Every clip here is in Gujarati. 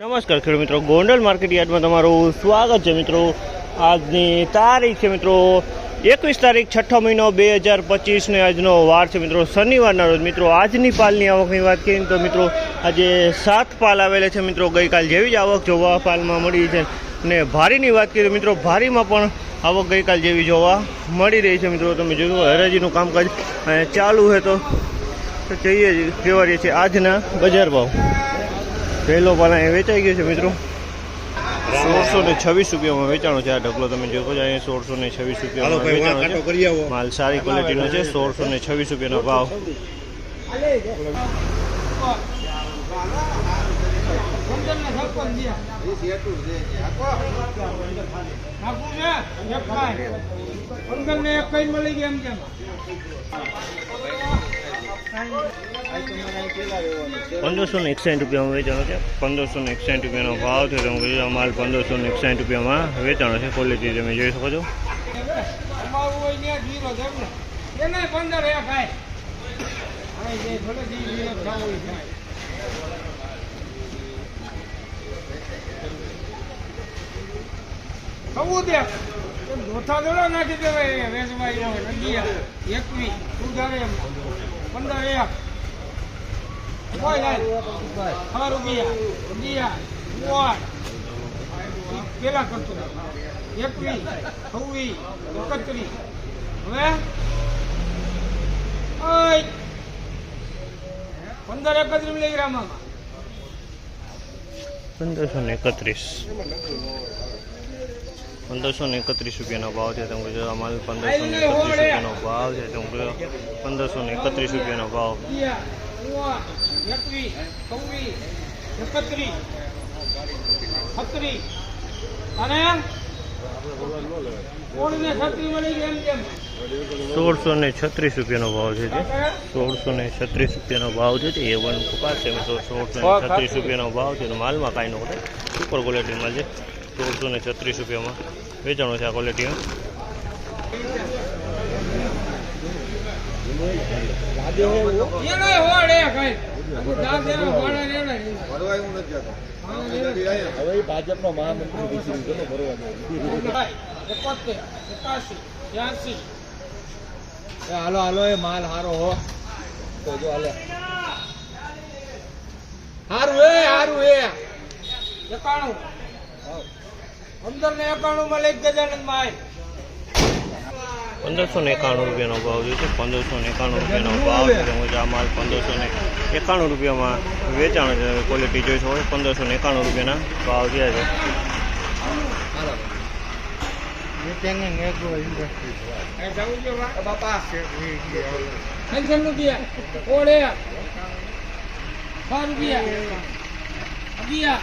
નમસ્કાર ખેડૂત મિત્રો. ગોંડલ માર્કેટ યાર્ડમાં તમારું સ્વાગત છે મિત્રો. આજની તારીખ છે મિત્રો એકવીસ તારીખ છઠ્ઠો મહિનો બે હજાર પચીસને આજનો વાર છે મિત્રો. શનિવારના રોજ મિત્રો આજની પાલની આવકની વાત કરીએ તો મિત્રો આજે સાત પાલ આવેલા છે મિત્રો. ગઈકાલ જેવી જ આવક જોવા પાલમાં મળી છે. અને ભારીની વાત કરીએ તો મિત્રો ભારીમાં પણ આવક ગઈકાલ જેવી જોવા મળી રહી છે મિત્રો. તમે જોયું હરાજીનું કામકાજ ચાલુ છે તો જઈએ જ કેવા છીએ. છે આજના બજાર ભાવ. પહેલો પાલ અહીંયા વેચાઈ ગયો છે મિત્રો. સોળસો ને છવ્વીસ રૂપિયામાં વેચાણો છે આ ઢગલો તમે જોવો છો અહીંયા સોળસો ને છવ્વીસ રૂપિયામાં વેચાણો છે. માલ સારી ક્વોલિટીનો છે સોળસો ને છવ્વીસ રૂપિયાનો ભાવ. પંદર ને એક કઈ મળી ગયા એમ કેમ? પંદરસો ને એકસાઠ રૂપિયામાં વેચાણો છે. પંદરસો ને એકસાઠ રૂપિયાનો ભાવ છે તમે આ માલ પંદરસો ને એકસાઠ રૂપિયામાં વેચાણો છે. ક્વોલિટી તમે જોઈ શકો છો. નાખી દેવાય વેચવાય એકવીસ સુધારે એમ. પંદર એક. કોઈ લાય. છ રૂપિયા. અગિયાર મૂવાઠ પેલા કરતો એકવીસ, છવ્વીસ, એકત્રીસ. હવે? પંદર એકત્રીસ મિલીગ્રામમાં પંદરસો ને એકત્રીસ. પંદરસો ને એકત્રીસ રૂપિયાનો ભાવ છે, તમે આ માલ પંદરસો ને એકત્રીસ રૂપિયાનો ભાવ છે, તમે કીધું, પંદરસો ને એકત્રીસ રૂપિયાનો ભાવ. સોળસો ને છત્રીસ રૂપિયાનો ભાવ છે સોળસો ને છત્રીસ રૂપિયાનો ભાવ છે એ વન કપાસ છે સોળસો ને છત્રીસ રૂપિયાનો ભાવ છે માલમાં કાંઈ નો સુપર ક્વોલિટી માલ છે. સોળસો ને છત્રીસ રૂપિયામાં વેચાણો છે આ ક્વોલિટીમાં. હવે ભાજપનો મહામંત્રી હાલો હાલો એ માલ હારો હો. તો જો હાલે. હારું એ હારું એ. એકાણું. પંદરસો ને એકાણું રૂપિયાનો ભાવ જોયો છે પંદરસો ને એકાણું રૂપિયાનો ભાવ છે. તેમજ આ માલ પંદરસો ને એકાણું રૂપિયામાં વેચાણ છે ક્વોલિટી જોઈ શકો પંદરસો ને એકાણું રૂપિયાના ભાવ થયા છે. રૂપિયા ઓળે છ રૂપિયા અગિયાર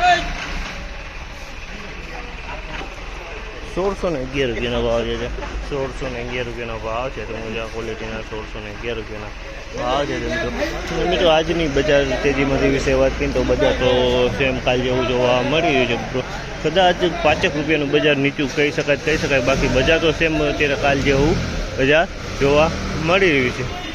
એય! સોળસો ને અગિયાર રૂપિયાનો ભાવ જે. છે સોળસો ને અગિયાર રૂપિયાનો ભાવ છે. તો મુજબ આ ક્વોલિટીના સોળસો ને અગિયાર રૂપિયાના ભાવ છે મિત્રો. મિત્રો, આજની બજાર તેજીમાંથી વિશે વાત કરીએ તો બજાર તો સેમ કાલ જેવું જોવા મળી રહ્યું છે કદાચ પાંચેક રૂપિયાનું બજાર નીચું કહી શકાય કહી શકાય. બાકી બજાર તો સેમ અત્યારે કાલ જેવું બજાર જોવા મળી રહ્યું છે.